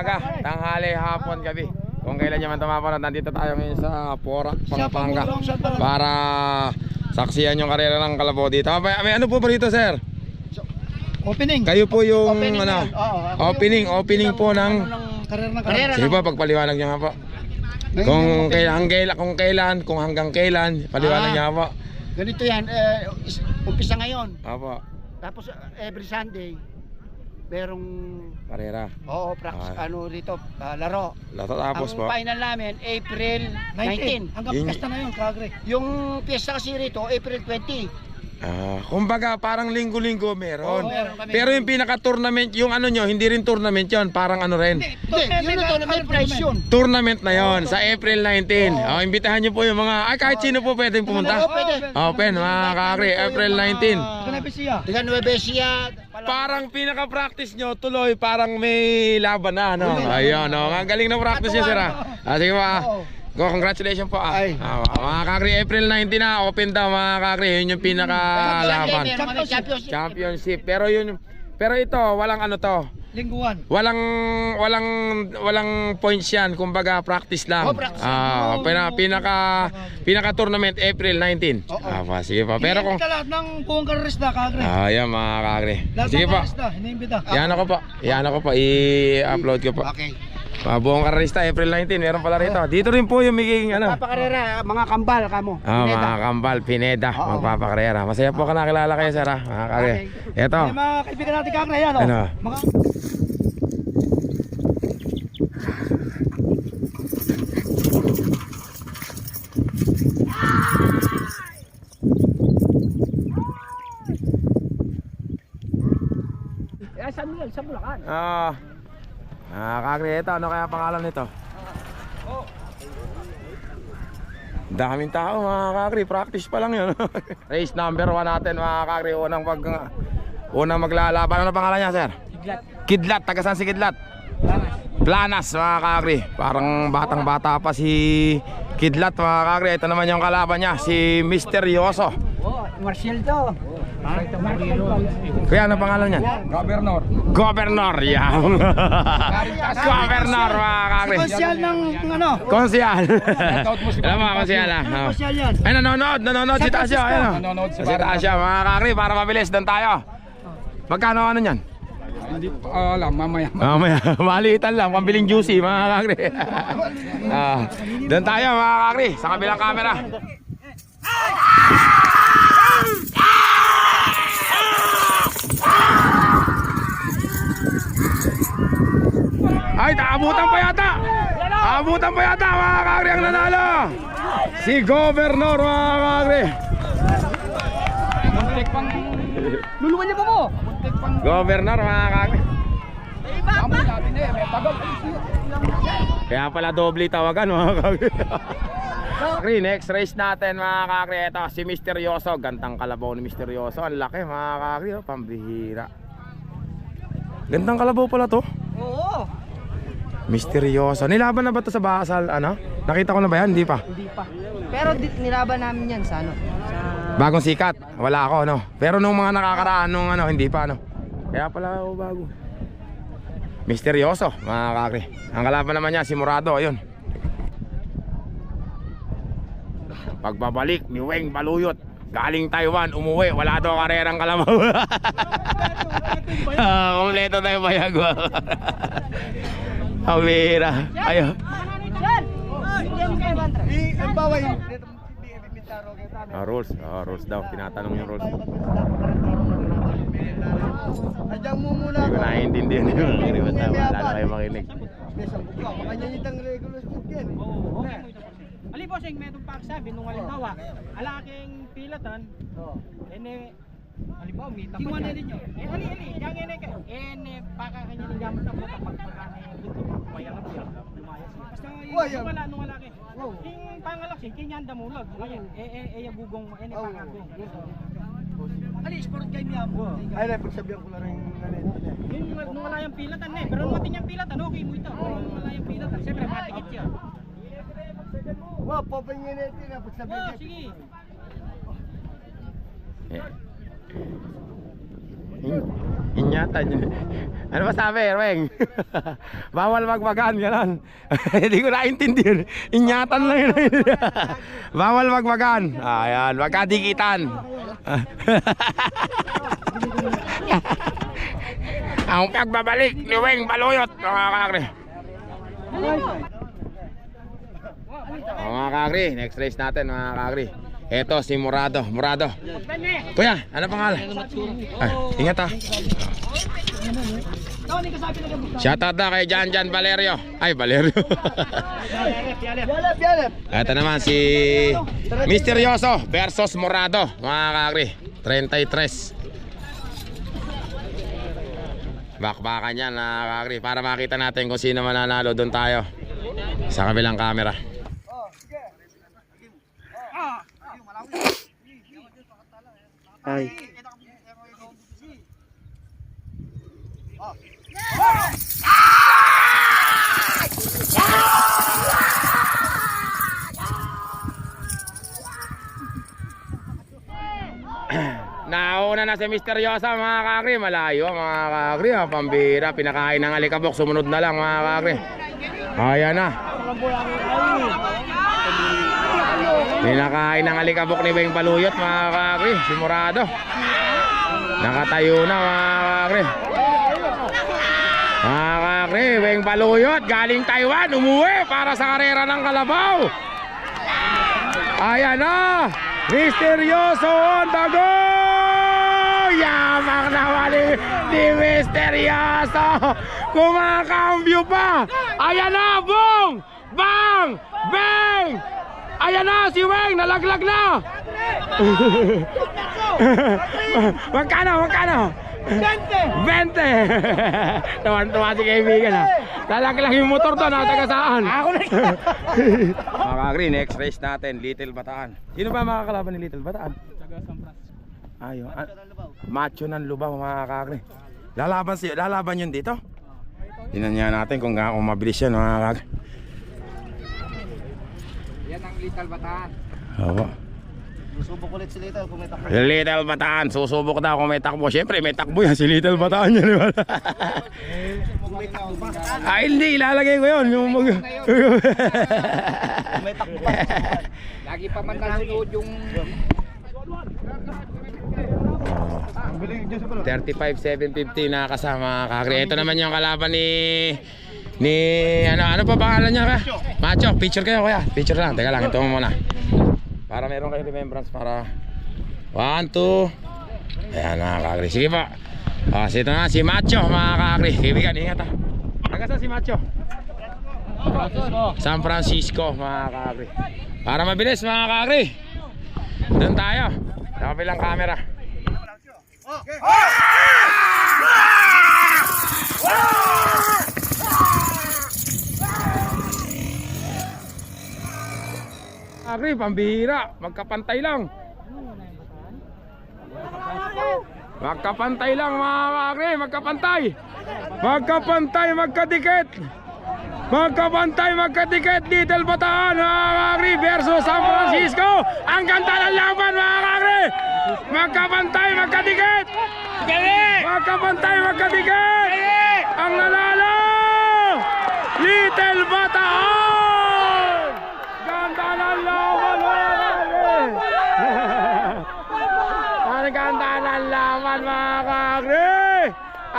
umaga, tanghali, hapon, gabi. Kung kailan nyo man tumapanood, nandito tayo ngayon sa Porac, Pampanga para saksiyan yung karera ng Kalabaw dito. May, may ano po ba dito, sir? Opening. Kayo po yung Opening ano. Oo, opening, yung- opening po ng... Karera ng Karera Sige po, pagpaliwanag nyo nga po. Kung kailan, kailan, kung kailan, kung hanggang kailan, paliwanag Ah. nga po. Ganito yan, eh, is- umpisa ngayon. Opo, Tapos every Sunday, merong, karera. oo, practice, Ah. ano rito, ah, laro. Tapos Ang po. final namin, April 19. Hanggang Yun- piyesta na yun, kagre. Yung piyesta kasi rito, April 20. Ah, kumbaga parang linggo-linggo meron. Oo, meron kami. Pero yung pinaka-tournament, yung ano nyo, hindi rin tournament yon, parang ano rin. Hindi, yun ito, may price yun. Tournament na yon sa April 19. Oh, imbitahan nyo po yung mga, ay kahit sino po pwedeng Oo, pumunta. pwede. Open, mga kakri, April 19. Kanabisiya. Tiga Nueva Ecija. Parang pinaka-practice nyo, tuloy, parang may laban na, no? Ayun, no? Ang galing na practice nyo, sir, ah. Ah, sige pa. Oo. Go, congratulations po, ah. Ay. Ah, mga kakri, April 19 na, open daw, mga kakri. Yun yung pinaka-laban. Championship. Pero yun, pero ito, walang ano to. Lingguan. Walang walang walang points yan, kumbaga practice lang. Oh, practice. Ah, pina, pinaka pinaka tournament April 19. Oo. Ah, pa, sige pa. Pero kung lahat ng buong karerista, kagre. Ah, yan mga. Lahat Sige ng pa. karerista, hiniimbita. Yan ako pa. Yan ako pa. I-upload ko pa. Okay. Ah, buong karista April 19, meron pala rito. Dito rin po yung magiging ano. Papakarera, mga kambal kamo. Ah, Pineda. mga kambal, Pineda, Oo. magpapakarera. Masaya po ka nakilala kayo, sir, ah. Mga kakre. Ito. May mga kaibigan natin, kagre, yan, oh. Ano? Mga... Eh. Ah. Ah, kakre, ito. Ano kaya pangalan nito? Daming tao mga kakri, practice pa lang yun. Race number 1 natin mga kakri, unang pag unang maglalaban. Ano pangalan niya, sir? Kidlat. Kidlat, taga saan si Kidlat? Planas mga kakri. Parang batang bata pa si Kidlat mga kakri. Ito naman yung kalaban niya, si Misteryoso. Oh, Marcel to. Kaya ano pangalan niya? Governor. Governor, yeah. Governor mga kakri. Konsyal ng, ano? Konsyal. Alam mo, konsyal ah. Ano konsyal yan? Ay, nanonood, nanonood si Tasha. Oh. Nanonood si Tasha, mga kakri, para mabilis, doon tayo. Magkano ano niyan? Hindi ko alam, mamaya. Mamaya, maliitan lang, pambiling juicy, mga kakri. ah, doon tayo, mga kakri, sa kabilang camera. Ay, naabutan pa yata! Abutan pa yata, mga kakri, ang nanalo! Si Governor, mga kakri. Muntik pang... Niyo pa mo! Governor, mga kakri. Kaya pala doble tawagan mga kakri. Kakri, next race natin mga kakri. Ito si Misteryoso. Gantang kalabaw ni Misteryoso. Ang laki mga kakri. Oh, pambihira. Gantang kalabaw pala to. Oo. Misteryoso. Nilaban na ba to sa basal? Ano? Nakita ko na ba yan? Hindi pa. Hindi pa. Pero di, nilaban namin yan sa ano? Sa... Bagong sikat. Wala ako no. Pero nung mga nakakaraan nung ano, hindi pa no. Kaya pala ako bago. Misteryoso mga kakri. Ang kalaban naman niya si Murado. Ayun. Pagbabalik ni Weng Baluyot. Galing Taiwan, umuwi, wala daw karerang kalamaw. Ah, Kompleto tayo bayag. Ang baway. Ah, rules. Ah, rules daw. Tinatanong yung rules. Adyang mo muna Hindi ko naiintindihan yung mga basta wala na kayo makinig. Makanyanyitang regular food yan. Ali bossing medong pagsabi nung halimbawa, ala aking pilatan. Ene halimbawa mita pa niya. ninyo. Eh ali ali, yang ene ka. Ene paka kanya ni gamit ang buta pag pagkana yung buto. Bayang na biya. Lumayas. Basta yung wala nung wala kay. King pangalak sin kinyanda mulag. Ayan, eh eh eh gugong ene pakagong. Ali sport game yan. Ay, na, pagsabihan ko lang rin Yung nung wala yung pilatan eh, pero nung matin yung pilatan okay mo ito. Nung wala yung pilatan, siyempre matikit yan. Wow, papingin natin na pagsabihan Oh, sige. Eh. Inyatan yun. Ano ba sabi, Erweng? Bawal magbagan, gano'n. Hindi ko naintindihan. Inyatan lang yun. Bawal magbagan. Ayan, magkadikitan. Ang pagbabalik ni Weng Baluyot, mga kakri. Mga kakri, next race natin mga kakri. Ito si Murado, Murado. Kuya, ano pangalan? Ah, ingat ha. Shoutout na kay Jan Jan Valerio. Ay, Valerio. Ito naman si Misteryoso versus Morado, mga kakri. 33. Bakbakan yan, mga kakri. Para makita natin kung sino mananalo, doon tayo. Sa kabilang camera. Ay. Nauna na si Misteryosa mga kakri, malayo mga kakri, ah, pambira, pinakain ng alikabok, sumunod na lang mga kakri. Ayan na. Pinakain ng alikabok ni Beng Paluyot mga kakri, si Morado. Nakatayo na mga kakri. Mga kakri, Beng Paluyot, galing Taiwan, umuwi para sa karera ng Kalabaw. Ayan na! Misteryoso on the go! Yamak naman ni, ni Misteryoso! Kumakambyo pa! Ayan na! Bong! Bang! Bang! Ayan na! Si Weng! Nalaglag na! magkano? Magkano? 20! 20! Tuwan-tuwa si kaibigan ha. Lalaglag yung motor doon ha, taga saan? Ako na Mga kakri, next race natin, Little Bataan. Sino ba makakalaban ni Little Bataan? Ayo, ah, macho ng lubaw mga kakri. Lalaban si lalaban yun dito. Tingnan niya natin kung gaano mabilis yan mga kakri. Ang Little Bataan. Opo. Susubok ulit si Lito kung may takbo. Little Bataan, susubok daw kung may takbo. Siyempre may takbo yan si Little Bataan yan. di ba? ah, hindi, ilalagay ko yun. Yung mag... May takbo pa. Lagi pa man nanonood yung 35-750 na kasama kakri. Ito naman yung kalaban ni ni ano ano pa pangalan niya ka? Macho, picture kayo kuya. Picture lang. Teka lang, ito muna. Para meron kayo remembrance para 1 2 Ayan mga kakri. Sige pa. Ah, ito na si Macho mga kakri. Kaibigan, ingat ha. Taga saan si Macho? San Francisco mga kakri. Para mabilis mga kakri. Doon tayo. Sa kabilang camera. Agri, pambihira. Magkapantay lang. Magkapantay lang mga agri, magkapantay. Magkapantay, magkadikit. Magkapantay, magkadikit. Little Bataan, mga agri versus San Francisco. Ang ganda ng laban mga agri. Magkapantay, magkadikit. Magkapantay, magkadikit. Ang nanalo. Little Bataan.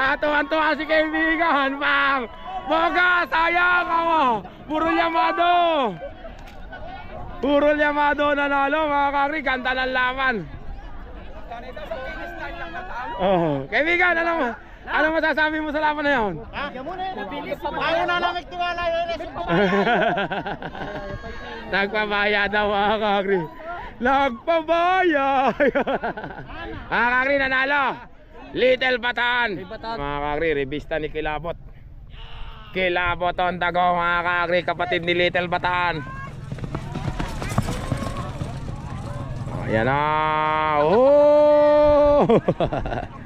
At tuwan-tuwa si kaibigan, pang! Boga, sayang ako! Puro Yamado! Puro Yamado nanalo mga kakri, ganda ng laban! Oh, kaibigan, ano mo? Ano masasabi mo sa laban na yun? Ayaw na lang nagtiwala yun. Nagpabaya daw mga kakri. Nagpabaya. mga kakri nanalo. Little Bataan. Mga kakri, revista ni Kilabot. Kilabot on the go mga kakri, kapatid ni Little Bataan. Ayan na. Oh!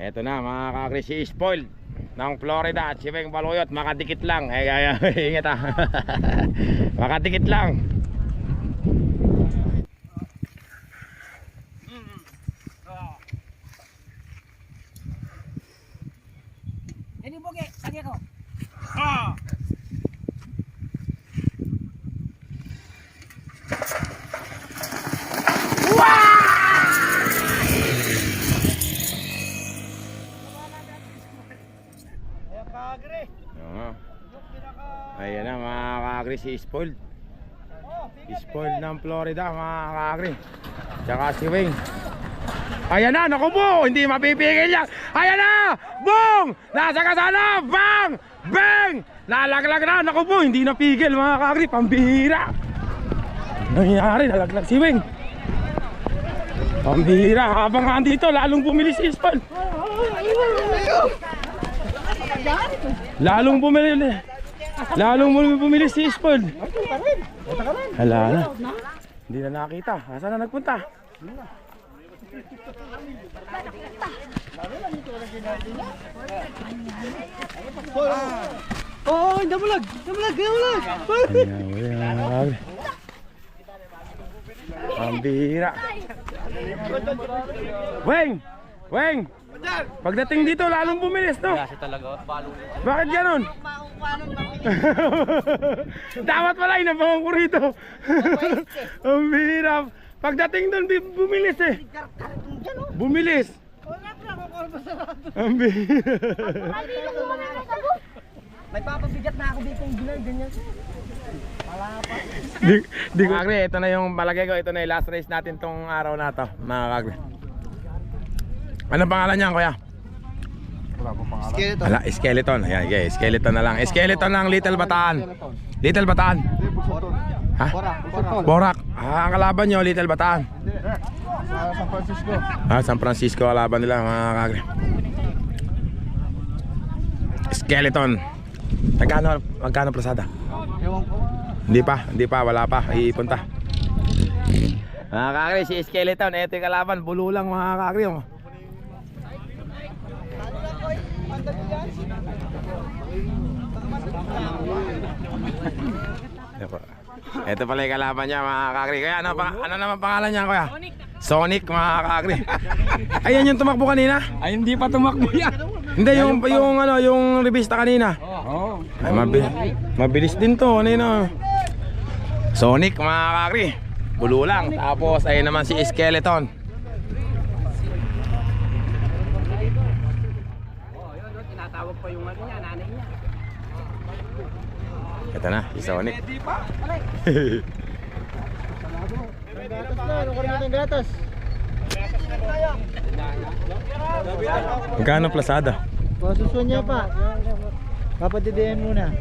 Eto na mga kakri, si Spoiled ng Florida at si Beng Baluyot makadikit lang eh ingat ah makadikit lang Boge. Sige ko. Oo. Ayan na mga kakri si Spoiled. Spoiled ng Florida mga kakri. Tsaka si Wing. Ayan na, naku po, hindi mapipigil yan. Ayan na, bong! Nasa kasana, bang! Bang! Nalaglag na, naku po, hindi napigil mga kakri, pambihira. Nangyari, nalaglag si Wing. Pambihira, habang andito, lalong bumili si Spoiled. Lalong bumili. Lalong bumili, si Spoiled. Hala na. Hindi na nakita. Nasaan na nagpunta? Oo, oh, damulag! Damulag! Damulag! Ang bihira. Weng! Weng! Pagdating dito, lalong bumilis, no? Kasi talaga, Bakit ganon? Dapat pala, inabangan ko rito. Ang bihira. Pagdating doon, bumilis eh. Bumilis. Ang bihira. May papabigat na ako dito yung ginay, ganyan. di, di ko. Kagre, ito na yung palagay ko. Ito na yung last race natin tong araw na to, mga kagre. Anong pangalan niyan, kuya? Skeleton. Ala, skeleton. Ayan, okay, skeleton na lang. Skeleton ng Little Bataan. Little Bataan. Ha? Borak. Ah, ang kalaban nyo, Little Bataan. San Francisco. Ah, San Francisco kalaban nila, mga kagre. Skeleton. Magkano, magkano plasada? Ewan ko. Hindi pa, hindi pa, wala pa, iipon pa. Mga kakri, si Skeleton, eto yung kalaban, bulo lang mga kakri. Oh. Ito, ito pala yung kalaban niya mga kakri. Kaya ano, pa, ano naman pangalan niya kuya? Sonic mga kakri. Ayan yung tumakbo kanina. Ay, hindi pa tumakbo yan. Hindi yung yung ano, yung revista kanina. Oo. Ay, mabilis, mabilis din to, ano yun ah. Sonic mga kakri. Bulo lang. Tapos ayun naman si Skeleton. Tinatawag pa yung ano niya, nanay niya. Ito na, si Sonic. Gatas na, ano ka rin gatas? Magkano plasada? Pasusun niya pa. Papadidihan muna.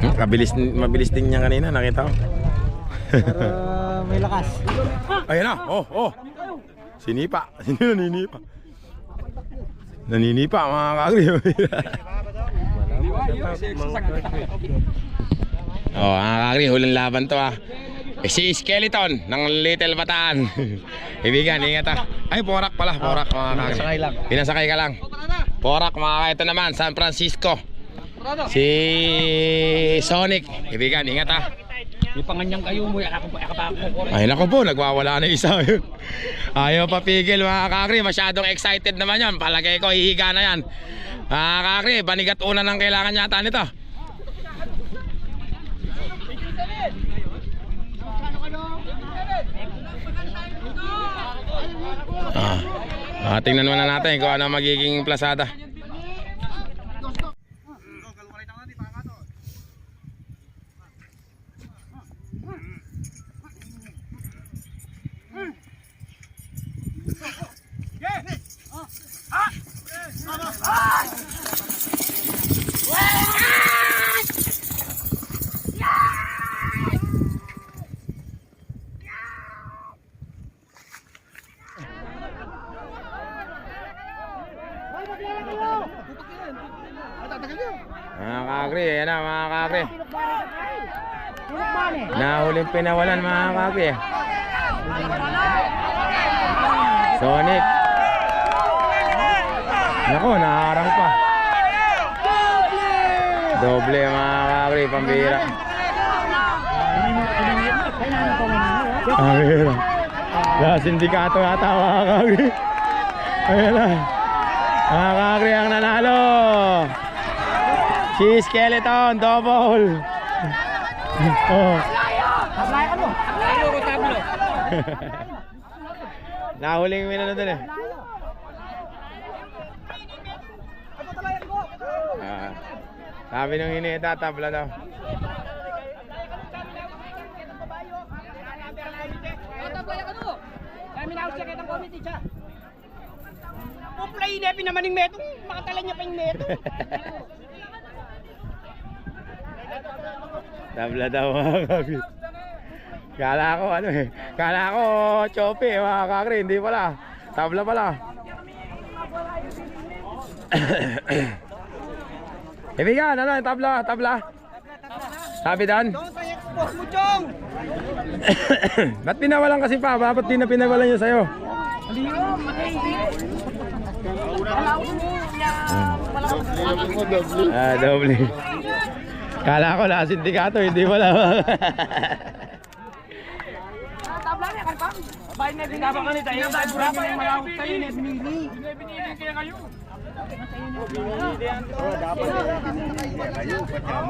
Hmm, kabilis, mabilis din niya kanina, nakita ko. Para may lakas. Ayun na, oh, oh. Sinipa, sino naninipa? Naninipa mga kakri. oh, mga kakri, huling laban to ah. Eh, si Skeleton ng Little Bataan. Ibigan, ingat ah. Ay, Porak pala, Porak mga kakri. Pinasakay lang. Pinasakay ka lang. Porak mga kakri, ito naman, San Francisco. Si Sonic. Ibigan, ingat ah. May panganyang kayo mo, yakap pa ako. Ay nako po, nagwawala na isa. Ayaw papigil mga kakri, masyadong excited naman yan. Palagay ko, hihiga na yan. Mga kakri, banigat una ng kailangan yata nito. Ah, ah, tingnan muna natin kung ano magiging plasada. Mga kakri, yan na mga kakri. Nahuling pinawalan mga kakri. Sonic. Nako, naharang pa. Doble mga kakri, pambira. Pambira. Sa sindikato yata mga kakri. Ayan na. Mga kakri ang nanalo. Si Skeleton, double. oh. Tablaya ka mo. Tayo ko tablo. Nahuling mo na doon eh. Ah, sabi nung hinita, tabla daw. Kami na siya kitang committee siya. Pupulay na pinamaning metong, makatala niya pa yung metong. Tabla daw mga kakri. Kala ko ano eh. Kala ko chope mga kakri. Hindi pala. Tabla pala. Ibigan, ano yung tabla? Tabla? Sabi dan? Ba't pinawalan kasi pa? Ba't di na pinawalan yun sa'yo? Ah, doble. Kala ko na sindikato, hindi pala. Tabla niya, kan pang. Bahay na din naman kanita. Yung tayo burami ng malawak tayo. Mili. Binili kaya kayo.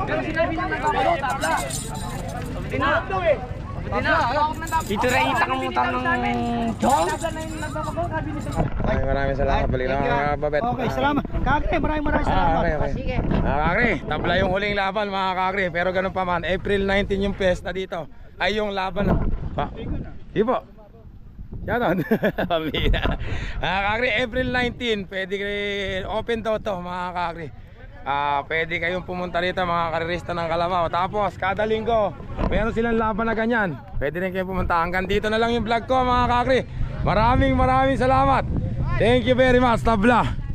Pero sinabi na nagkakalo, tabla. Tinado eh. Ito rin itang utang ng Chong. Maraming maraming salamat. Balik na mga babet. Okay, salamat. Kagre, maraming maraming Ah, salamat. okay, okay. Sige. Mga kakri, tabla yung huling laban mga kakri. Pero ganun pa man, April 19 yung pesta dito. Ay yung laban. Pa. Sige po. Yan on. Pamina. Mga kakri, April 19, pwede open to to mga kakri. Ah, pwede kayong pumunta rito mga karirista ng Kalabaw. Tapos kada linggo, meron silang laban na ganyan. Pwede rin kayo pumunta. Hanggang dito na lang yung vlog ko mga kakri. Maraming maraming salamat. Thank you very much, tabla.